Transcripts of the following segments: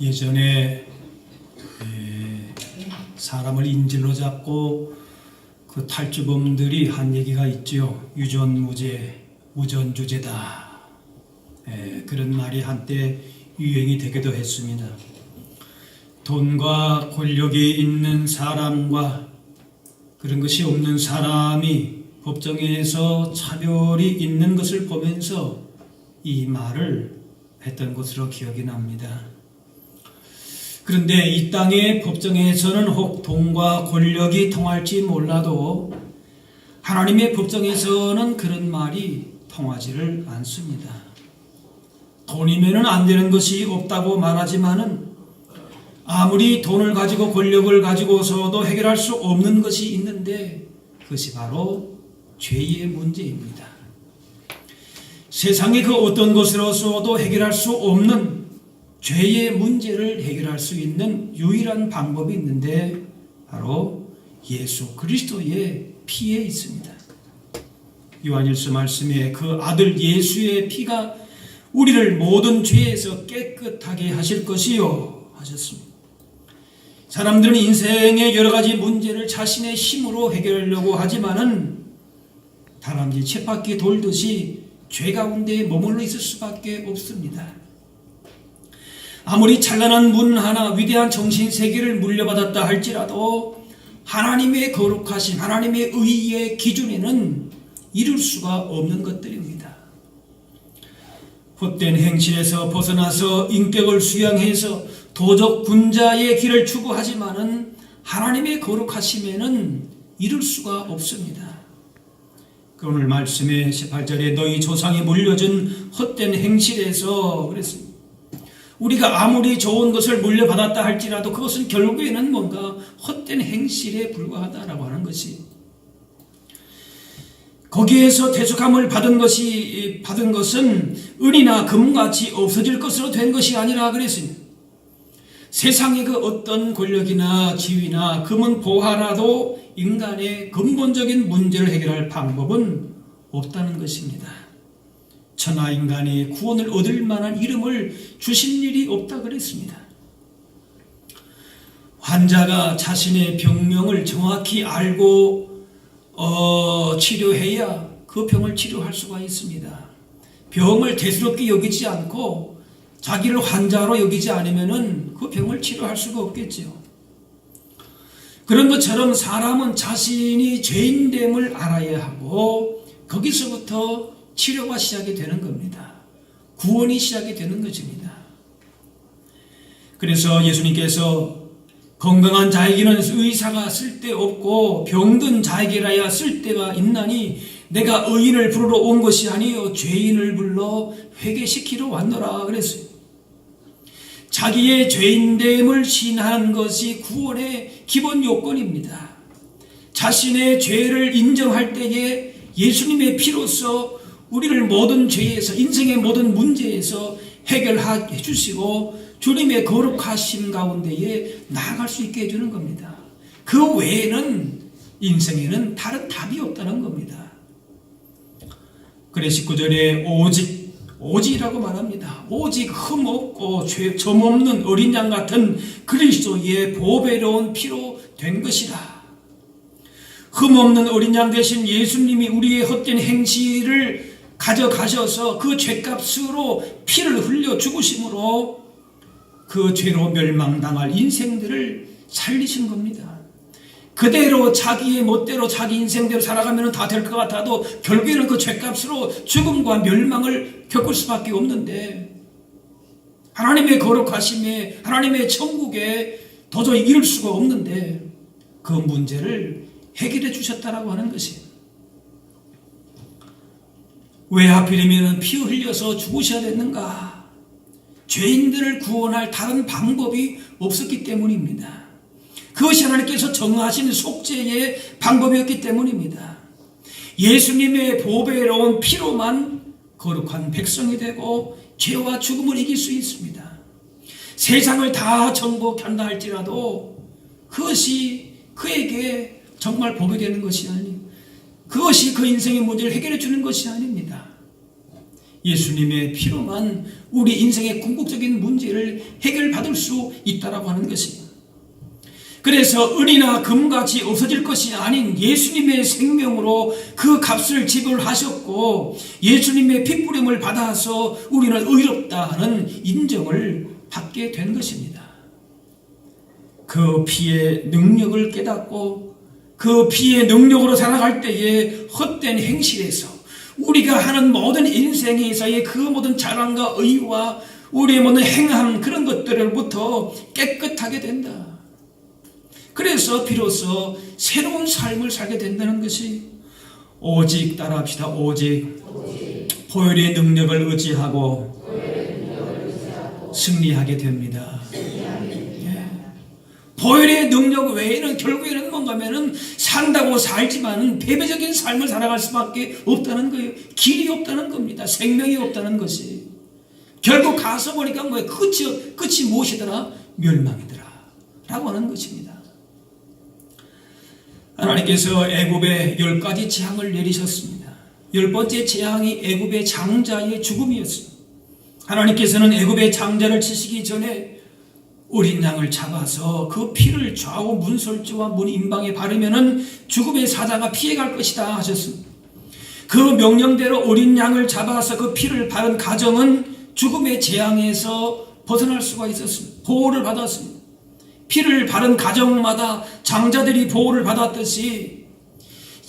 예전에 에, 사람을 인질로 잡고 그 탈주범들이 한 얘기가 있죠. 유전무죄, 무전주제다. 에, 그런 말이 한때 유행이 되기도 했습니다. 돈과 권력이 있는 사람과 그런 것이 없는 사람이 법정에서 차별이 있는 것을 보면서 이 말을 했던 것으로 기억이 납니다. 그런데 이 땅의 법정에서는 혹 돈과 권력이 통할지 몰라도 하나님의 법정에서는 그런 말이 통하지를 않습니다. 돈이면은 안 되는 것이 없다고 말하지만은 아무리 돈을 가지고 권력을 가지고서도 해결할 수 없는 것이 있는데 그것이 바로 죄의 문제입니다. 세상의 그 어떤 것으로서도 해결할 수 없는 죄의 문제를 해결할 수 있는 유일한 방법이 있는데 바로 예수 그리스도의 피에 있습니다. 요한일서 말씀에 그 아들 예수의 피가 우리를 모든 죄에서 깨끗하게 하실 것이요 하셨습니다. 사람들은 인생의 여러 가지 문제를 자신의 힘으로 해결하려고 하지만은 다람쥐 쳇바퀴 돌듯이 죄 가운데 머물러 있을 수밖에 없습니다. 아무리 찬란한 문 하나 위대한 정신 세계를 물려받았다 할지라도 하나님의 거룩하신 하나님의 의의 기준에는 이룰 수가 없는 것들입니다. 헛된 행실에서 벗어나서 인격을 수양해서 도적 군자의 길을 추구하지만은 하나님의 거룩하심에는 이룰 수가 없습니다. 그 오늘 말씀의 18절에 너희 조상이 물려준 헛된 행실에서 그랬습니다. 우리가 아무리 좋은 것을 물려받았다 할지라도 그것은 결국에는 뭔가 헛된 행실에 불과하다라고 하는 것이 거기에서 대속함을 받은 것이 받은 것은 은이나 금같이 없어질 것으로 된 것이 아니라 그랬습니다. 세상의 그 어떤 권력이나 지위나 금은 보하라도 인간의 근본적인 문제를 해결할 방법은 없다는 것입니다. 천하 인간이 구원을 얻을 만한 이름을 주신 일이 없다 그랬습니다. 환자가 자신의 병명을 정확히 알고 어, 치료해야 그 병을 치료할 수가 있습니다. 병을 대수롭게 여기지 않고 자기를 환자로 여기지 않으면은 그 병을 치료할 수가 없겠죠. 그런 것처럼 사람은 자신이 죄인됨을 알아야 하고 거기서부터 치료가 시작이 되는 겁니다. 구원이 시작이 되는 것입니다. 그래서 예수님께서 건강한 자에게는 의사가 쓸데없고 병든 자에게라야 쓸데가 있나니 내가 의인을 부르러 온 것이 아니요 죄인을 불러 회개시키러 왔노라 그랬어요. 자기의 죄인됨을 시인하는 것이 구원의 기본 요건입니다. 자신의 죄를 인정할 때에 예수님의 피로서 우리를 모든 죄에서 인생의 모든 문제에서 해결해 주시고 주님의 거룩하심 가운데에 나아갈 수 있게 해주는 겁니다. 그 외에는 인생에는 다른 답이 없다는 겁니다. 그래 19절에 오직 오직이라고 말합니다. 오직 흠없고 죄, 점없는 어린 양 같은 그리스도의 보배로운 피로 된 것이다. 흠없는 어린 양 대신 예수님이 우리의 헛된 행실을 가져가셔서 그 죄값으로 피를 흘려 죽으심으로 그 죄로 멸망당할 인생들을 살리신 겁니다. 그대로 자기의 멋대로 자기 인생대로 살아가면 다 될 것 같아도 결국에는 그 죄값으로 죽음과 멸망을 겪을 수밖에 없는데 하나님의 거룩하심에 하나님의 천국에 도저히 이룰 수가 없는데 그 문제를 해결해 주셨다라고 하는 것이에요. 왜 하필이면 피 흘려서 죽으셔야 됐는가? 죄인들을 구원할 다른 방법이 없었기 때문입니다. 그것이 하나님께서 정하신 속죄의 방법이었기 때문입니다. 예수님의 보배로운 피로만 거룩한 백성이 되고 죄와 죽음을 이길 수 있습니다. 세상을 다 정복한다 할지라도 그것이 그에게 정말 복이 되는 것이 아니 그것이 그 인생의 문제를 해결해 주는 것이 아닙니다. 예수님의 피로만 우리 인생의 궁극적인 문제를 해결받을 수 있다라고 하는 것입니다. 그래서 은이나 금같이 없어질 것이 아닌 예수님의 생명으로 그 값을 지불하셨고 예수님의 핏부림을 받아서 우리는 의롭다 하는 인정을 받게 된 것입니다. 그 피의 능력을 깨닫고 그 피의 능력으로 살아갈 때에 헛된 행실에서 우리가 하는 모든 인생에서의 그 모든 자랑과 의와 우리의 모든 행함 그런 것들로부터 깨끗하게 된다. 그래서 비로소 새로운 삶을 살게 된다는 것이 오직 따라합시다. 오직 보혈의 능력을 의지하고 승리하게 됩니다. 예. 보혈의 능력 외에는 결국에는 뭔가면은 산다고 살지만은 패배적인 삶을 살아갈 수밖에 없다는 거예요. 길이 없다는 겁니다. 생명이 없다는 것이. 결국 가서 보니까 뭐예요? 끝이, 끝이 무엇이더라? 멸망이더라. 라고 하는 것입니다. 하나님께서 애굽에 열 가지 재앙을 내리셨습니다. 열 번째 재앙이 애굽의 장자의 죽음이었습니다. 하나님께서는 애굽의 장자를 치시기 전에 어린 양을 잡아서 그 피를 좌우 문설주와 문 임방에 바르면은 죽음의 사자가 피해갈 것이다 하셨습니다. 그 명령대로 어린 양을 잡아서 그 피를 바른 가정은 죽음의 재앙에서 벗어날 수가 있었습니다. 보호를 받았습니다. 피를 바른 가정마다 장자들이 보호를 받았듯이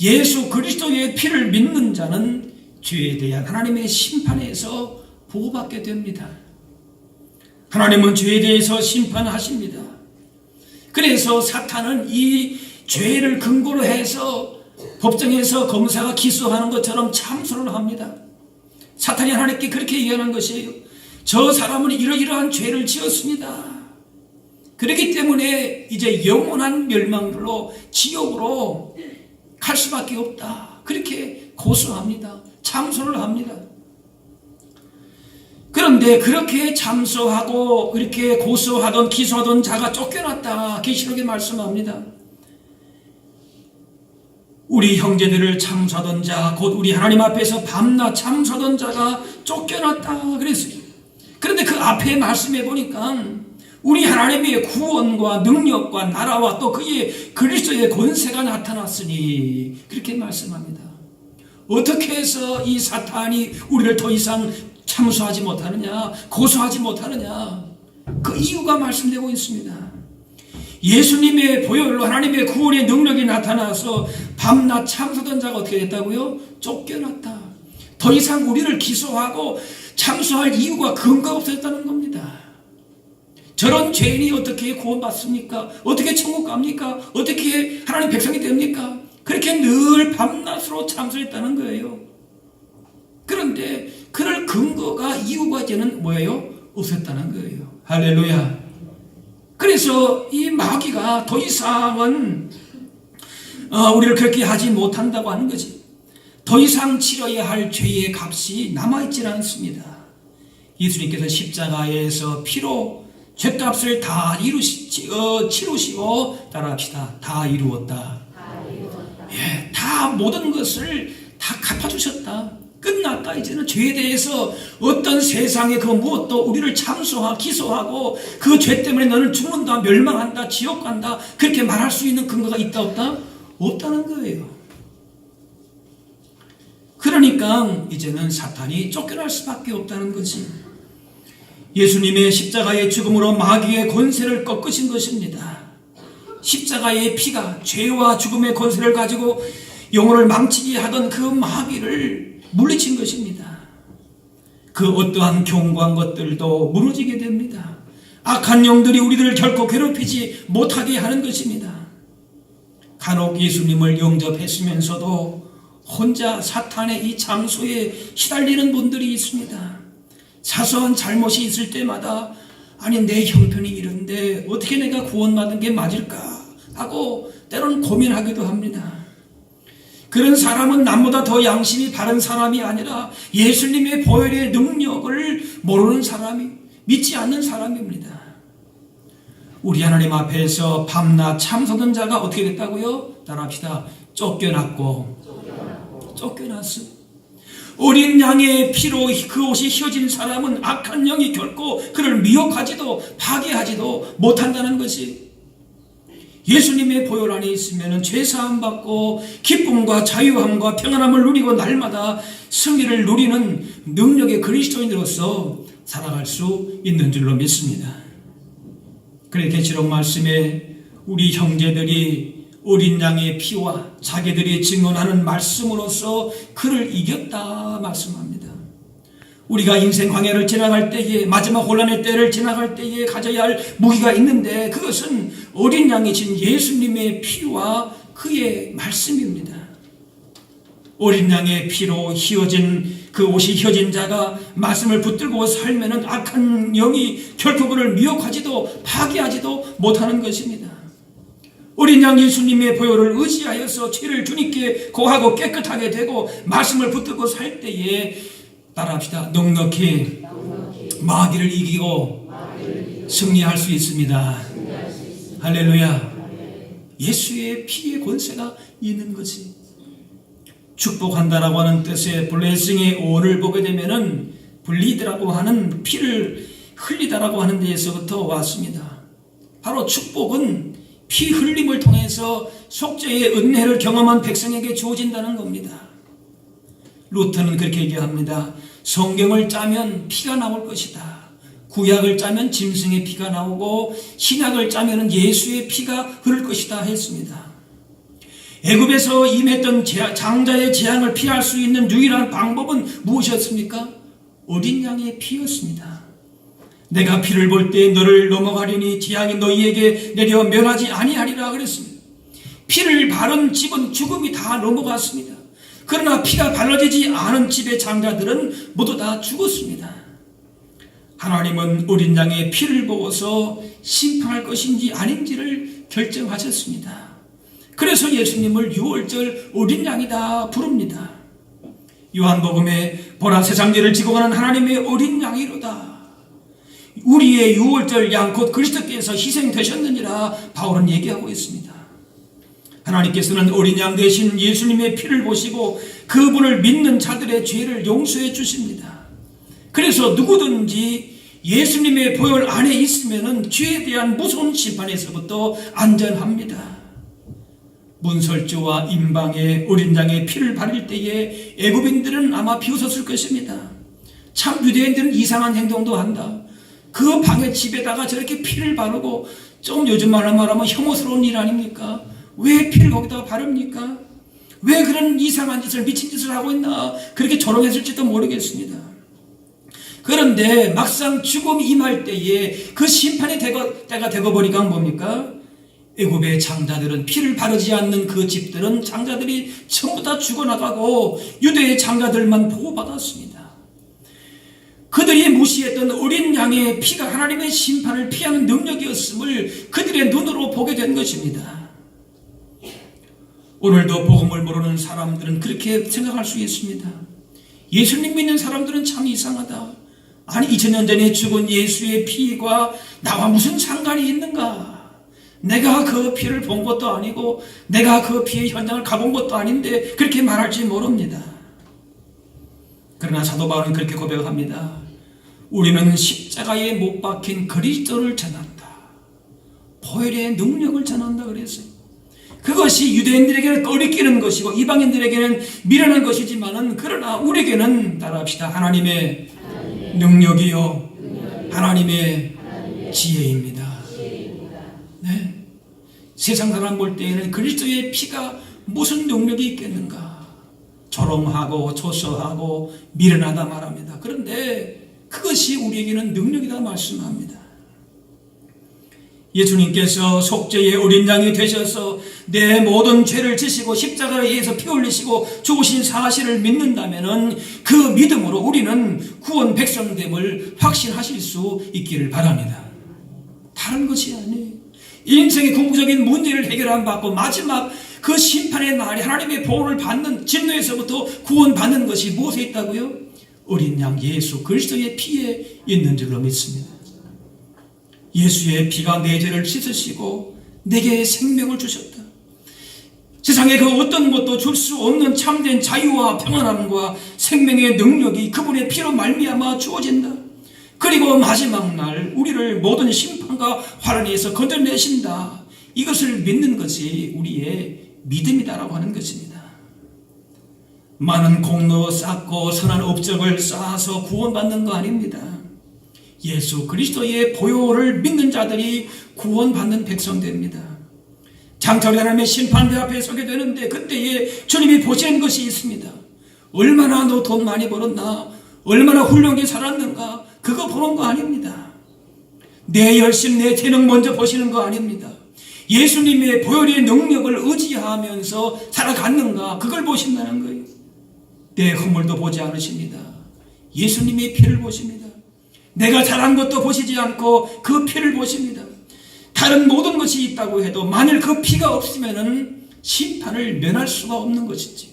예수 그리스도의 피를 믿는 자는 죄에 대한 하나님의 심판에서 보호받게 됩니다. 하나님은 죄에 대해서 심판하십니다. 그래서 사탄은 이 죄를 근거로 해서 법정에서 검사가 기소하는 것처럼 참소를 합니다. 사탄이 하나님께 그렇게 얘기하는 것이에요. 저 사람은 이러이러한 죄를 지었습니다. 그렇기 때문에 이제 영원한 멸망으로 지옥으로 갈 수밖에 없다. 그렇게 고소합니다. 참소를 합니다. 그런데 그렇게 참소하고 이렇게 고소하던 기소하던 자가 쫓겨났다. 계시록에 말씀합니다. 우리 형제들을 참소하던 자, 곧 우리 하나님 앞에서 밤낮 참소하던 자가 쫓겨났다. 그랬어요. 그런데 그 앞에 말씀해 보니까 우리 하나님의 구원과 능력과 나라와 또 그의 그리스도의 권세가 나타났으니 그렇게 말씀합니다. 어떻게 해서 이 사탄이 우리를 더 이상 참수하지 못하느냐, 고소하지 못하느냐, 그 이유가 말씀되고 있습니다. 예수님의 보혈로 하나님의 구원의 능력이 나타나서 밤낮 참수던 자가 어떻게 됐다고요? 쫓겨났다. 더 이상 우리를 기소하고 참수할 이유가 근거가 없었다는 겁니다. 저런 죄인이 어떻게 구원받습니까? 어떻게 천국 갑니까? 어떻게 하나님 백성이 됩니까? 그렇게 늘 밤낮으로 참수했다는 거예요. 그런데 근거가 이유가 이제는 뭐예요? 없었다는 거예요. 할렐루야. 그래서 이 마귀가 더 이상은 어, 우리를 그렇게 하지 못한다고 하는 거지. 더 이상 치러야 할 죄의 값이 남아있지 않습니다. 예수님께서 십자가에서 피로 죄값을 다 이루시, 어, 치루시고 따라합시다. 다 이루었다. 다 이루었다. 예, 다 모든 것을 다 갚아주셨다. 끝났다. 이제는 죄에 대해서 어떤 세상의 그 무엇도 우리를 참소하, 기소하고 그 죄 때문에 너는 죽는다, 멸망한다, 지옥 간다. 그렇게 말할 수 있는 근거가 있다, 없다? 없다는 거예요. 그러니까 이제는 사탄이 쫓겨날 수밖에 없다는 거지. 예수님의 십자가의 죽음으로 마귀의 권세를 꺾으신 것입니다. 십자가의 피가 죄와 죽음의 권세를 가지고 영혼을 망치게 하던 그 마귀를 물리친 것입니다. 그 어떠한 경고한 것들도 무너지게 됩니다. 악한 영들이 우리들을 결코 괴롭히지 못하게 하는 것입니다. 간혹 예수님을 영접했으면서도 혼자 사탄의 이 장소에 시달리는 분들이 있습니다. 사소한 잘못이 있을 때마다 아니 내 형편이 이런데 어떻게 내가 구원받은 게 맞을까 하고 때로는 고민하기도 합니다. 그런 사람은 남보다 더 양심이 바른 사람이 아니라 예수님의 보혈의 능력을 모르는 사람이 믿지 않는 사람입니다. 우리 하나님 앞에서 밤낮 참서던 자가 어떻게 됐다고요? 따라합시다. 쫓겨났고 쫓겨났어. 어린 양의 피로 그 옷이 휘어진 사람은 악한 영이 결코 그를 미혹하지도 파괴하지도 못한다는 것이 예수님의 보혈 안에 있으면 죄사함 받고 기쁨과 자유함과 평안함을 누리고 날마다 승리를 누리는 능력의 그리스도인으로서 살아갈 수 있는 줄로 믿습니다. 그래 계시록 말씀에 우리 형제들이 어린 양의 피와 자기들이 증언하는 말씀으로서 그를 이겼다 말씀합니다. 우리가 인생 광야를 지나갈 때에 마지막 혼란의 때를 지나갈 때에 가져야 할 무기가 있는데 그것은 어린 양이신 예수님의 피와 그의 말씀입니다. 어린 양의 피로 휘어진 그 옷이 휘어진 자가 말씀을 붙들고 살면은 악한 영이 결코 그를 미혹하지도 파괴하지도 못하는 것입니다. 어린 양 예수님의 보혈을 의지하여서 죄를 주님께 고하고 깨끗하게 되고 말씀을 붙들고 살 때에 따라합시다. 넉넉히 마귀를 이기고 승리할 수 있습니다. 할렐루야. 예수의 피의 권세가 있는 것이 축복한다라고 하는 뜻의 블레싱의 오를 보게 되면은 블리드라고 하는 피를 흘리다라고 하는 데에서부터 왔습니다. 바로 축복은 피 흘림을 통해서 속죄의 은혜를 경험한 백성에게 주어진다는 겁니다. 루터는 그렇게 얘기합니다. 성경을 짜면 피가 나올 것이다. 구약을 짜면 짐승의 피가 나오고 신약을 짜면 예수의 피가 흐를 것이다 했습니다. 애굽에서 임했던 장자의 재앙을 피할 수 있는 유일한 방법은 무엇이었습니까? 어린 양의 피였습니다. 내가 피를 볼 때 너를 넘어가리니 재앙이 너희에게 내려 멸하지 아니하리라 그랬습니다. 피를 바른 집은 죽음이 다 넘어갔습니다. 그러나 피가 발라지지 않은 집의 장자들은 모두 다 죽었습니다. 하나님은 어린 양의 피를 보고서 심판할 것인지 아닌지를 결정하셨습니다. 그래서 예수님을 6월절 어린 양이다 부릅니다. 요한복음에 보라 세상죄를 지고 가는 하나님의 어린 양이로다. 우리의 6월절 양 곧 그리스도께서 희생되셨느니라 바울은 얘기하고 있습니다. 하나님께서는 어린 양 대신 예수님의 피를 보시고 그분을 믿는 자들의 죄를 용서해 주십니다. 그래서 누구든지 예수님의 보혈 안에 있으면 죄에 대한 무서운 심판에서부터 안전합니다. 문설주와 임방의 어린 양의 피를 바를 때에 애굽인들은 아마 비웃었을 것입니다. 참 유대인들은 이상한 행동도 한다. 그 방의 집에다가 저렇게 피를 바르고 좀 요즘 말로 말하면 혐오스러운 일 아닙니까? 왜 피를 거기다가 바릅니까? 왜 그런 이상한 짓을 미친 짓을 하고 있나? 그렇게 조롱했을지도 모르겠습니다. 그런데 막상 죽음이 임할 때에 그 심판의 때가 되고 보니까 뭡니까? 애굽의 장자들은 피를 바르지 않는 그 집들은 장자들이 전부 다 죽어나가고 유대의 장자들만 보호받았습니다. 그들이 무시했던 어린 양의 피가 하나님의 심판을 피하는 능력이었음을 그들의 눈으로 보게 된 것입니다. 오늘도 복음을 모르는 사람들은 그렇게 생각할 수 있습니다. 예수님 믿는 사람들은 참 이상하다. 아니 2000년 전에 죽은 예수의 피가 나와 무슨 상관이 있는가? 내가 그 피를 본 것도 아니고 내가 그 피의 현장을 가본 것도 아닌데 그렇게 말할지 모릅니다. 그러나 사도 바울은 그렇게 고백합니다. 우리는 십자가에 못 박힌 그리스도를 전한다. 보혈의 능력을 전한다 그랬어요. 그것이 유대인들에게는 꺼리끼는 것이고 이방인들에게는 미련한 것이지만은 그러나 우리에게는 따라합시다. 하나님의 능력이요. 하나님의 지혜입니다. 네. 세상 사람 볼 때에는 그리스도의 피가 무슨 능력이 있겠는가? 조롱하고 조소하고 미련하다 말합니다. 그런데 그것이 우리에게는 능력이다 말씀합니다. 예수님께서 속죄의 어린 양이 되셔서 내 모든 죄를 지시고 십자가에 의해서 피 흘리시고 죽으신 사실을 믿는다면 그 믿음으로 우리는 구원 백성됨을 확신하실 수 있기를 바랍니다. 다른 것이 아니에요. 인생의 궁극적인 문제를 해결한 받고 마지막 그 심판의 날에 하나님의 보호를 받는 진노에서부터 구원받는 것이 무엇에 있다고요? 어린 양 예수 그리스도의 피에 있는 줄로 믿습니다. 예수의 피가 내 죄를 씻으시고 내게 생명을 주셨다. 세상에 그 어떤 것도 줄 수 없는 참된 자유와 평안함과 생명의 능력이 그분의 피로 말미암아 주어진다. 그리고 마지막 날 우리를 모든 심판과 화란에서 건져내신다. 이것을 믿는 것이 우리의 믿음이다라고 하는 것입니다. 많은 공로 쌓고 선한 업적을 쌓아서 구원받는 거 아닙니다. 예수 그리스도의 보혈을 믿는 자들이 구원받는 백성들입니다. 장철이 하나님의 심판대 앞에 서게 되는데 그때에 주님이 보시는 것이 있습니다. 얼마나 너 돈 많이 벌었나? 얼마나 훌륭하게 살았는가? 그거 보는 거 아닙니다. 내 열심, 내 재능 먼저 보시는 거 아닙니다. 예수님의 보혈의 능력을 의지하면서 살아갔는가? 그걸 보신다는 거예요. 내 허물도 보지 않으십니다. 예수님의 피를 보십니다. 내가 잘한 것도 보시지 않고 그 피를 보십니다. 다른 모든 것이 있다고 해도 만일 그 피가 없으면 심판을 면할 수가 없는 것이지.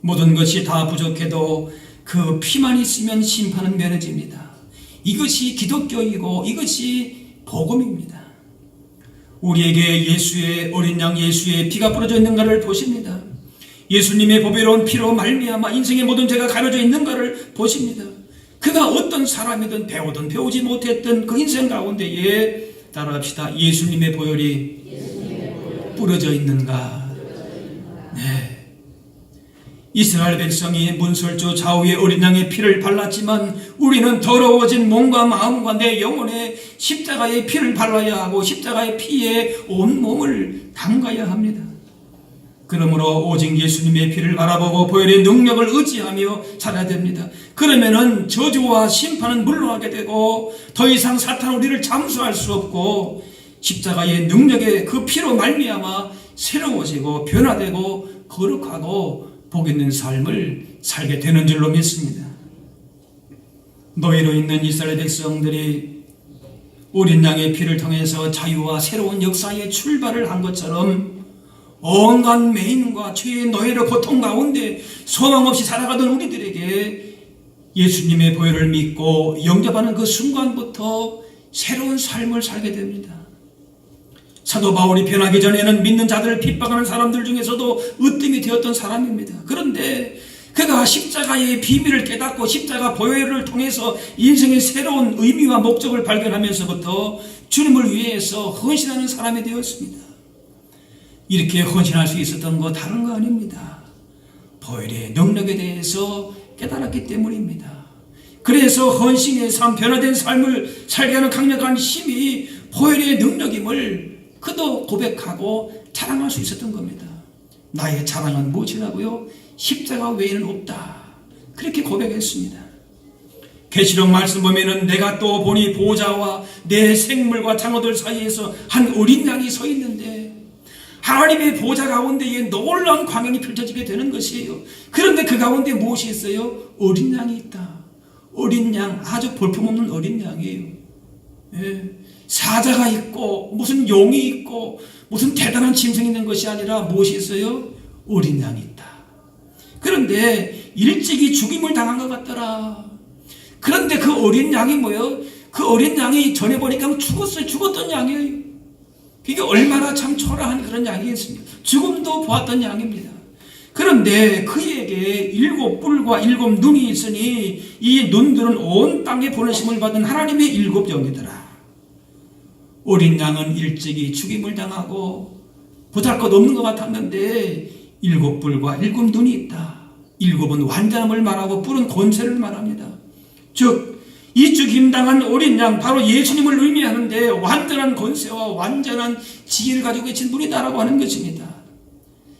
모든 것이 다 부족해도 그 피만 있으면 심판은 면해집니다. 이것이 기독교이고 이것이 복음입니다. 우리에게 예수의 어린 양 예수의 피가 뿌려져 있는가를 보십니다. 예수님의 보배로운 피로 말미암아 인생의 모든 죄가 가려져 있는가를 보십니다. 그가 어떤 사람이든 배우든 배우지 못했던 그 인생 가운데에 따라합시다. 예수님의 보혈이 뿌려져 있는가? 네. 이스라엘 백성이 문설주 좌우의 어린 양의 피를 발랐지만 우리는 더러워진 몸과 마음과 내 영혼에 십자가의 피를 발라야 하고 십자가의 피에 온 몸을 담가야 합니다. 그러므로 오직 예수님의 피를 바라보고 보혈의 능력을 의지하며 살아야 됩니다. 그러면은 저주와 심판은 물러가게 되고 더 이상 사탄 우리를 잠수할 수 없고 십자가의 능력의 그 피로 말미암아 새로워지고 변화되고 거룩하고 복 있는 삶을 살게 되는 줄로 믿습니다. 노예로 있는 이스라엘 백성들이 어린 양의 피를 통해서 자유와 새로운 역사의 출발을 한 것처럼 온갖 매인과 죄의 노예를 고통 가운데 소망 없이 살아가던 우리들에게 예수님의 보혈을 믿고 영접하는 그 순간부터 새로운 삶을 살게 됩니다. 사도 바울이 변하기 전에는 믿는 자들을 핍박하는 사람들 중에서도 으뜸이 되었던 사람입니다. 그런데 그가 십자가의 비밀을 깨닫고 십자가 보혈을 통해서 인생의 새로운 의미와 목적을 발견하면서부터 주님을 위해서 헌신하는 사람이 되었습니다. 이렇게 헌신할 수 있었던 거 다른 거 아닙니다. 보혈의 능력에 대해서 깨달았기 때문입니다. 그래서 헌신의 삶, 변화된 삶을 살게 하는 강력한 힘이 보혈의 능력임을 그도 고백하고 자랑할 수 있었던 겁니다. 나의 자랑은 무엇이라고요? 십자가 외에는 없다. 그렇게 고백했습니다. 계시록 말씀 보면은 내가 또 보니 보좌와 내 생물과 장어들 사이에서 한 어린 양이 서 있는데 하나님의 보좌 가운데에 놀라운 광경이 펼쳐지게 되는 것이에요. 그런데 그 가운데 무엇이 있어요? 어린 양이 있다. 어린 양, 아주 볼품없는 어린 양이에요. 예. 사자가 있고 무슨 용이 있고 무슨 대단한 짐승이 있는 것이 아니라 무엇이 있어요? 어린 양이 있다. 그런데 일찍이 죽임을 당한 것 같더라. 그런데 그 어린 양이 뭐예요? 그 어린 양이 전에 보니까 죽었어요. 죽었던 양이에요. 이게 얼마나 참 초라한 그런 양이겠습니까? 죽음도 보았던 양입니다. 그런데 그에게 일곱 뿔과 일곱 눈이 있으니 이 눈들은 온 땅에 보내심을 받은 하나님의 일곱 영이더라. 어린 양은 일찍이 죽임을 당하고 보잘 것 없는 것 같았는데 일곱 뿔과 일곱 눈이 있다. 일곱은 완전함을 말하고 뿔은 권세를 말합니다. 즉, 이 죽임당한 어린 양, 바로 예수님을 의미하는데 완전한 권세와 완전한 지혜를 가지고 계신 분이다라고 하는 것입니다.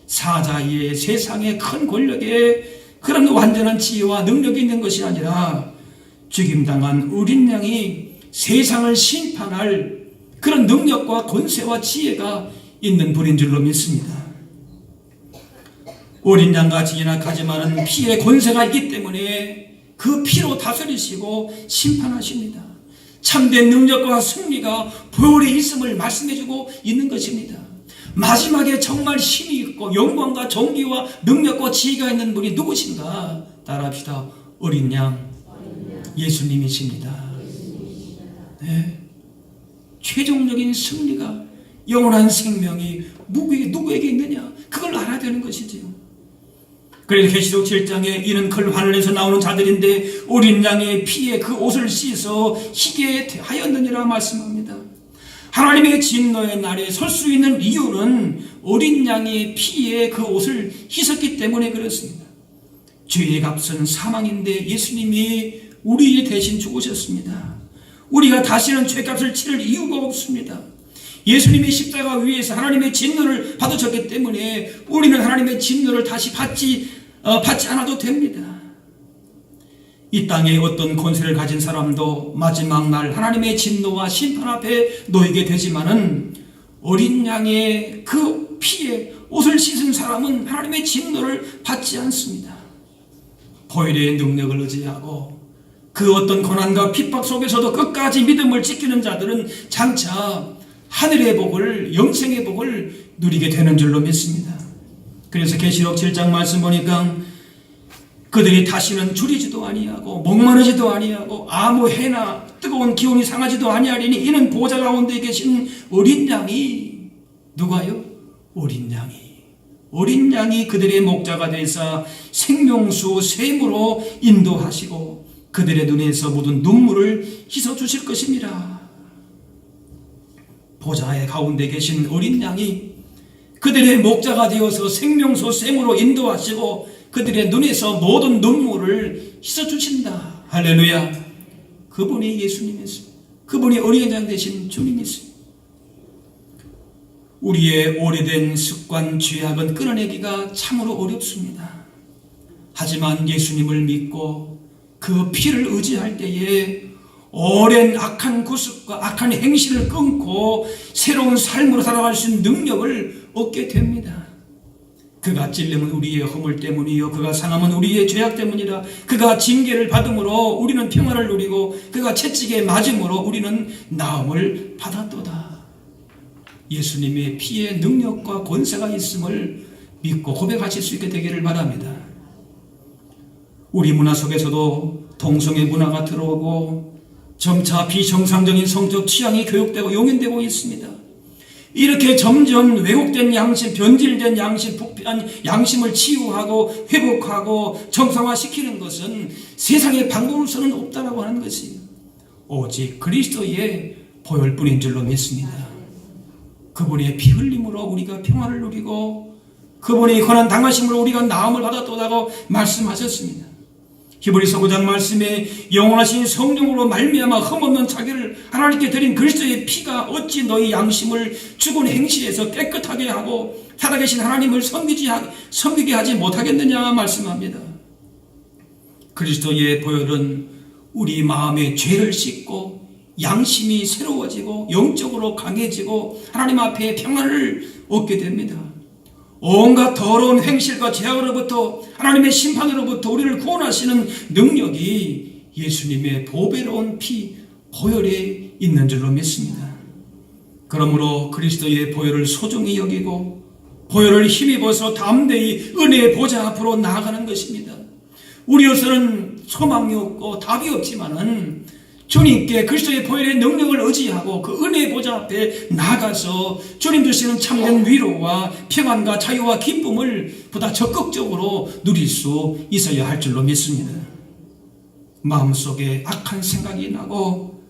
사자의 세상의 큰 권력에 그런 완전한 지혜와 능력이 있는 것이 아니라 죽임당한 어린 양이 세상을 심판할 그런 능력과 권세와 지혜가 있는 분인 줄로 믿습니다. 어린 양같이 연약하지만은 피의 권세가 있기 때문에 그 피로 다스리시고 심판하십니다. 참된 능력과 승리가 보혈에 있음을 말씀해주고 있는 것입니다. 마지막에 정말 힘이 있고 영광과 정기와 능력과 지혜가 있는 분이 누구신가? 따라합시다. 어린 양 예수님이십니다. 네. 최종적인 승리가 영원한 생명이 누구에게, 있느냐? 그걸 알아야 되는 것이지요. 그래서 계시록 7장에 이는 글 하늘에서 나오는 자들인데 어린 양의 피에 그 옷을 씻어 희게 하였느니라 말씀합니다. 하나님의 진노의 날에 설 수 있는 이유는 어린 양의 피에 그 옷을 씻었기 때문에 그렇습니다. 죄의 값은 사망인데 예수님이 우리 대신 죽으셨습니다. 우리가 다시는 죄값을 치를 이유가 없습니다. 예수님이 십자가 위에서 하나님의 진노를 받으셨기 때문에 우리는 하나님의 진노를 다시 받지 어, 받지 않아도 됩니다. 이 땅에 어떤 권세를 가진 사람도 마지막 날 하나님의 진노와 심판 앞에 놓이게 되지만은 어린 양의 그 피에 옷을 씻은 사람은 하나님의 진노를 받지 않습니다. 보혈의 능력을 의지하고 그 어떤 고난과 핍박 속에서도 끝까지 믿음을 지키는 자들은 장차 하늘의 복을 영생의 복을 누리게 되는 줄로 믿습니다. 그래서 계시록 7장 말씀 보니까 그들이 다시는 줄이지도 아니하고 목마르지도 아니하고 아무 해나 뜨거운 기운이 상하지도 아니하리니 이는 보좌 가운데 계신 어린 양이 누가요? 어린 양이 어린 양이 그들의 목자가 되사 생명수 샘으로 인도하시고 그들의 눈에서 묻은 눈물을 씻어 주실 것입니다. 보좌의 가운데 계신 어린 양이 그들의 목자가 되어서 생명수 샘으로 인도하시고 그들의 눈에서 모든 눈물을 씻어 주신다. 할렐루야. 그분이 예수님이십니다. 그분이 어린 양 되신 주님이십니다. 우리의 오래된 습관 죄악은 끊어내기가 참으로 어렵습니다. 하지만 예수님을 믿고 그 피를 의지할 때에 오랜 악한 구습과 악한 행실을 끊고 새로운 삶으로 살아갈 수 있는 능력을 얻게 됩니다. 그가 찔림은 우리의 허물 때문이요 그가 상함은 우리의 죄악 때문이라 그가 징계를 받음으로 우리는 평화를 누리고 그가 채찍에 맞음으로 우리는 나음을 받았도다. 예수님의 피의 능력과 권세가 있음을 믿고 고백하실 수 있게 되기를 바랍니다. 우리 문화 속에서도 동성애 문화가 들어오고 점차 비정상적인 성적 취향이 교육되고 용인되고 있습니다. 이렇게 점점 왜곡된 양심, 변질된 양심, 부패한 양심을 치유하고 회복하고 정상화시키는 것은 세상의 방법으로서는 없다라고 하는 것이에요. 오직 그리스도의 보혈뿐인 줄로 믿습니다. 그분의 피 흘림으로 우리가 평화를 누리고 그분의 고난 당하심으로 우리가 나음을 받았다고 말씀하셨습니다. 히브리서 9장 말씀에 영원하신 성령으로 말미암아 흠없는 자기를 하나님께 드린 그리스도의 피가 어찌 너희 양심을 죽은 행실에서 깨끗하게 하고 살아계신 하나님을 섬기지, 섬기게 하지 못하겠느냐 말씀합니다. 그리스도의 보혈은 우리 마음의 죄를 씻고 양심이 새로워지고 영적으로 강해지고 하나님 앞에 평안을 얻게 됩니다. 온갖 더러운 행실과 죄악으로부터 하나님의 심판으로부터 우리를 구원하시는 능력이 예수님의 보배로운 피 보혈에 있는 줄로 믿습니다. 그러므로 그리스도의 보혈을 소중히 여기고 보혈을 힘입어서 담대히 은혜의 보좌 앞으로 나아가는 것입니다. 우리로서는 소망이 없고 답이 없지만은 주님께 그리스도의 보혈의 능력을 의지하고 그 은혜의 보좌 앞에 나가서 주님 주시는 참된 위로와 평안과 자유와 기쁨을 보다 적극적으로 누릴 수 있어야 할 줄로 믿습니다. 마음속에 악한 생각이 나고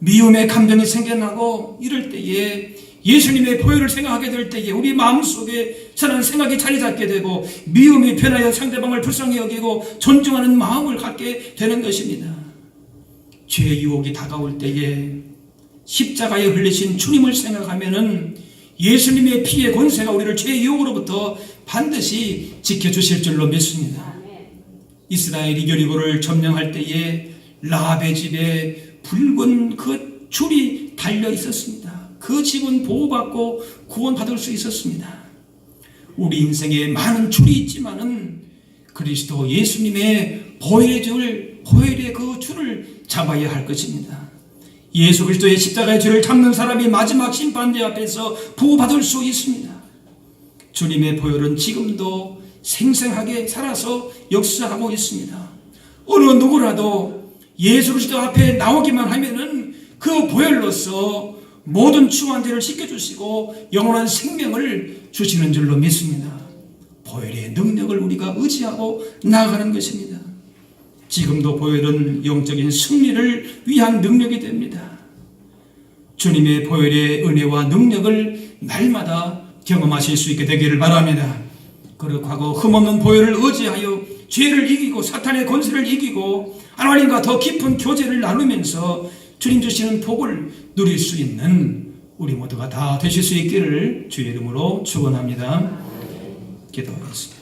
미움의 감정이 생겨나고 이럴 때에 예수님의 보혈을 생각하게 될 때에 우리 마음속에 저는 생각이 자리 잡게 되고 미움이 변하여 상대방을 불쌍히 여기고 존중하는 마음을 갖게 되는 것입니다. 죄의 유혹이 다가올 때에 십자가에 흘리신 주님을 생각하면은 예수님의 피의 권세가 우리를 죄의 유혹으로부터 반드시 지켜주실 줄로 믿습니다. 이스라엘이 여리고를 점령할 때에 라합의 집에 붉은 그 줄이 달려 있었습니다. 그 집은 보호받고 구원받을 수 있었습니다. 우리 인생에 많은 줄이 있지만은 그리스도 예수님의 보혈의 줄, 보혈의 그 줄을 잡아야 할 것입니다. 예수 그리스도의 십자가의 줄을 잡는 사람이 마지막 심판대 앞에서 보호받을 수 있습니다. 주님의 보혈은 지금도 생생하게 살아서 역사하고 있습니다. 어느 누구라도 예수 그리스도 앞에 나오기만 하면은 그 보혈로서 모든 추한 죄를 씻겨주시고 영원한 생명을 주시는 줄로 믿습니다. 보혈의 능력을 우리가 의지하고 나아가는 것입니다. 지금도 보혈은 영적인 승리를 위한 능력이 됩니다. 주님의 보혈의 은혜와 능력을 날마다 경험하실 수 있게 되기를 바랍니다. 거룩하고 흠없는 보혈을 의지하여 죄를 이기고 사탄의 권세를 이기고 하나님과 더 깊은 교제를 나누면서 주님 주시는 복을 누릴 수 있는 우리 모두가 다 되실 수 있기를 주의 이름으로 축원합니다. 기도하겠습니다.